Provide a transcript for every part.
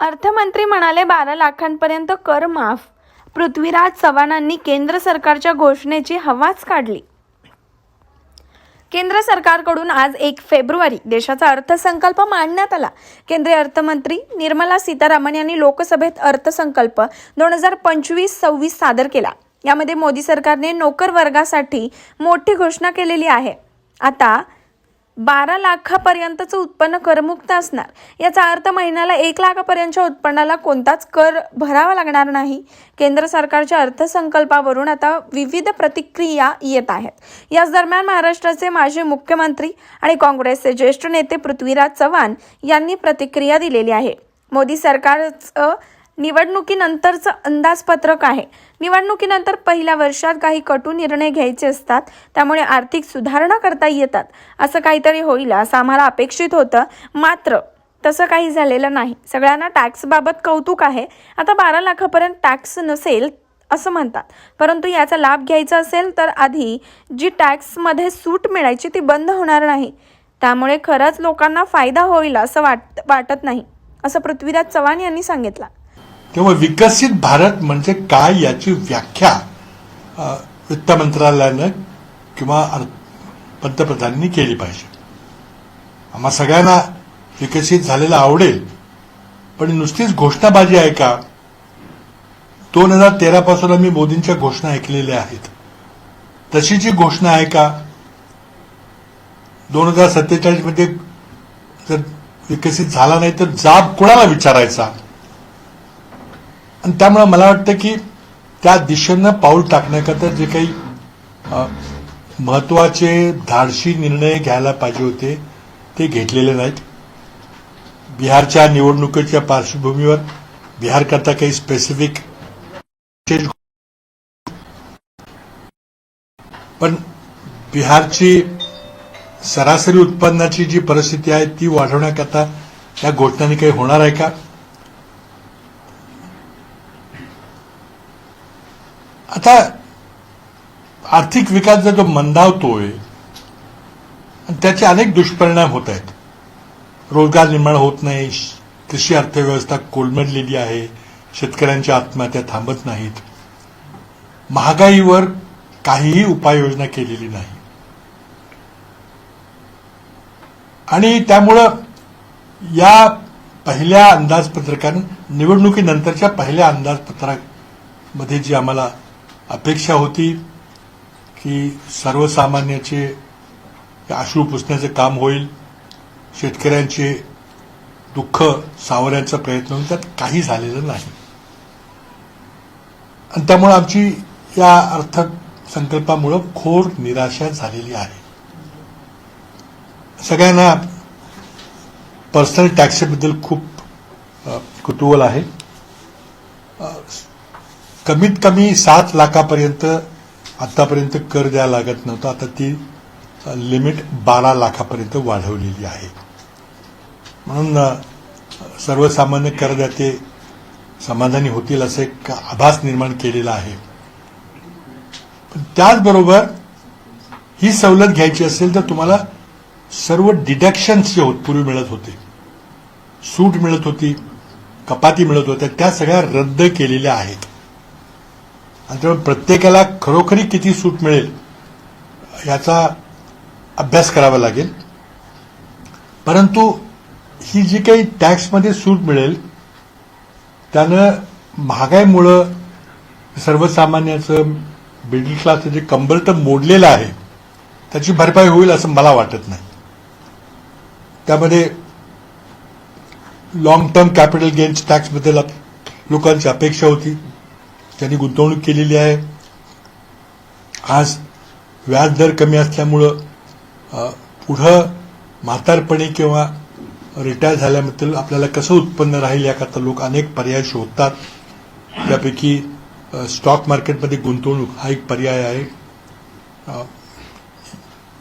अर्थमंत्री म्हणाले बारा लाखांपर्यंत कर माफ. पृथ्वीराज चव्हाणांनी केंद्र सरकारच्या घोषणेची हवाच काढली. केंद्र सरकारकडून आज एक फेब्रुवारी देशाचा अर्थसंकल्प मांडण्यात आला. केंद्रीय अर्थमंत्री निर्मला सीतारामन यांनी लोकसभेत अर्थसंकल्प दोन हजार पंचवीस सव्वीस सादर केला. यामध्ये मोदी सरकारने नोकर वर्गासाठी मोठी घोषणा केलेली आहे. आता बारा लाखापर्यंतचं उत्पन्न करमुक्त असणार. याचा अर्थ महिन्याला एक लाखापर्यंतच्या उत्पन्नाला कोणताच कर भरावा लागणार नाही. केंद्र सरकारच्या अर्थसंकल्पावरून आता विविध प्रतिक्रिया येत आहेत. याच दरम्यान महाराष्ट्राचे माजी मुख्यमंत्री आणि काँग्रेसचे ज्येष्ठ नेते पृथ्वीराज चव्हाण यांनी प्रतिक्रिया दिलेली आहे. मोदी सरकारचं निवडणुकीनंतरचं अंदाजपत्रक आहे. निवडणुकीनंतर पहिल्या वर्षात काही कटू निर्णय घ्यायचे असतात. त्यामुळे आर्थिक सुधारणा करता येतात. असं काहीतरी होईल असं आम्हाला अपेक्षित होतं. मात्र तसं काही झालेलं नाही. सगळ्यांना टॅक्सबाबत कौतुक आहे. आता बारा लाखापर्यंत टॅक्स नसेल असं म्हणतात. परंतु याचा लाभ घ्यायचा असेल तर आधी जी टॅक्समध्ये सूट मिळायची ती बंद होणार नाही. त्यामुळे खरंच लोकांना फायदा होईल असं वाट वाटत नाही असं पृथ्वीराज चव्हाण यांनी सांगितलं. तेव्हा विकसित भारत म्हणजे काय याची व्याख्या वित्त मंत्रालयानं किंवा पंतप्रधानांनी केली पाहिजे. आम्हा सगळ्यांना विकसित झालेलं आवडेल पण नुसतीच घोषणाबाजी आहे का? दोन हजार तेरा पासून आम्ही मोदींच्या घोषणा ऐकलेल्या आहेत. तशी जी घोषणा आहे का? दोन हजार सत्तेचाळीसमध्ये जर विकसित झाला नाही तर जाब कोणाला विचारायचा? आणि त्यामुळं मला वाटतं की त्या दिशेनं पाऊल टाकण्याकरता जे काही महत्त्वाचे धाडशी निर्णय घ्यायला पाहिजे होते ते घेतलेले नाहीत. बिहारच्या निवडणुकीच्या पार्श्वभूमीवर बिहारकरता काही स्पेसिफिक पण बिहारची सरासरी उत्पन्नाची जी परिस्थिती आहे ती वाढवण्याकरता या घोषणांनी काही होणार आहे का? आता आर्थिक विकास जर मंदावतोय आणि त्याचे अनेक दुष्परिणाम होत आहेत. रोजगार निर्माण होत नाही कृषी अर्थव्यवस्था कोलमडलेली आहे शेतकऱ्यांच्या आत्महत्या थांबत नाहीत. महागाईवर काहीही उपाययोजना केलेली नाही. आणि त्यामुळं या पहिल्या अंदाजपत्रकानं निवडणुकीनंतरच्या पहिल्या अंदाजपत्रामध्ये जी आम्हाला अपेक्षा होती की सर्वसामान्याचे अश्रू पुसण्याचं काम होईल शेतकऱ्यांचे दुःख सावरण्याचा प्रयत्न होईल त्यात काही झालेलं नाही. आणि त्यामुळे आमची या अर्थसंकल्पामुळं खोर निराशा झालेली आहे. सगळ्यांना पर्सनल टॅक्सेबद्दल खूप कुतूहल आहे. कमीत कमी सात लाखापर्यंत आतापर्यंत कर द्यायला लागत नव्हता. आता ती लिमिट बारा लाखापर्यंत वाढवलेली आहे. म्हणून सर्वसामान्य करदाते समाधानी होतील असं एक आभास निर्माण केलेला आहे. पण त्याचबरोबर ही सवलत घ्यायची असेल तर तुम्हाला सर्व डिडक्शन्स जे होत पूर्वी मिळत होते. सूट मिळत होती कपाती मिळत होत्या त्या सगळ्या रद्द केलेल्या आहेत. त्यामुळे प्रत्येकाला खरोखरी किती सूट मिळेल याचा अभ्यास करावा लागेल. परंतु ही जी काही टॅक्समध्ये सूट मिळेल त्यानं महागाईमुळं सर्वसामान्याचं मिडल क्लासचं जे कंबल तर मोडलेलं आहे त्याची भरपाई होईल असं मला वाटत नाही. त्यामध्ये लॉंग टर्म कॅपिटल गेन्स टॅक्सबद्दल लोकांची अपेक्षा होती. त्यांनी गुंतवणूक केलेली आहे. आज व्याजदर कमी असल्यामुळं पुढं म्हातारपणी किंवा रिटायर झाल्याबद्दल आपल्याला कसं उत्पन्न राहील याकरता लोक अनेक पर्याय शोधतात. त्यापैकी स्टॉक मार्केटमध्ये गुंतवणूक हा एक पर्याय आहे.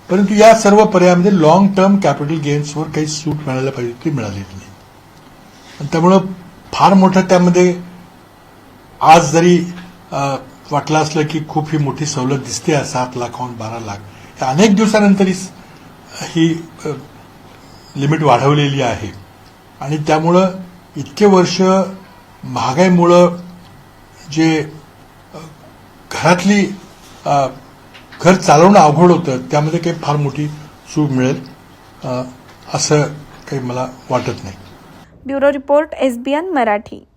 परंतु या सर्व पर्यायामध्ये लॉंग टर्म कॅपिटल गेन्सवर काही सूट मिळायला पाहिजे ती मिळालेली नाही. त्यामुळं फार मोठं त्यामध्ये आज जरी वाटलं असलं की खूप ही मोठी सवलत दिसते सात लाखाहून बारा लाख. अनेक दिवसानंतर ही- लिमिट वाढवलेली आहे. आणि त्यामुळं इतके वर्ष महागाईमुळं जे घरातली घर चालवणं अवघड होतं त्यामध्ये काही फार मोठी सूट मिळेल असं काही मला वाटत नाही. Bureau report SBN Marathi.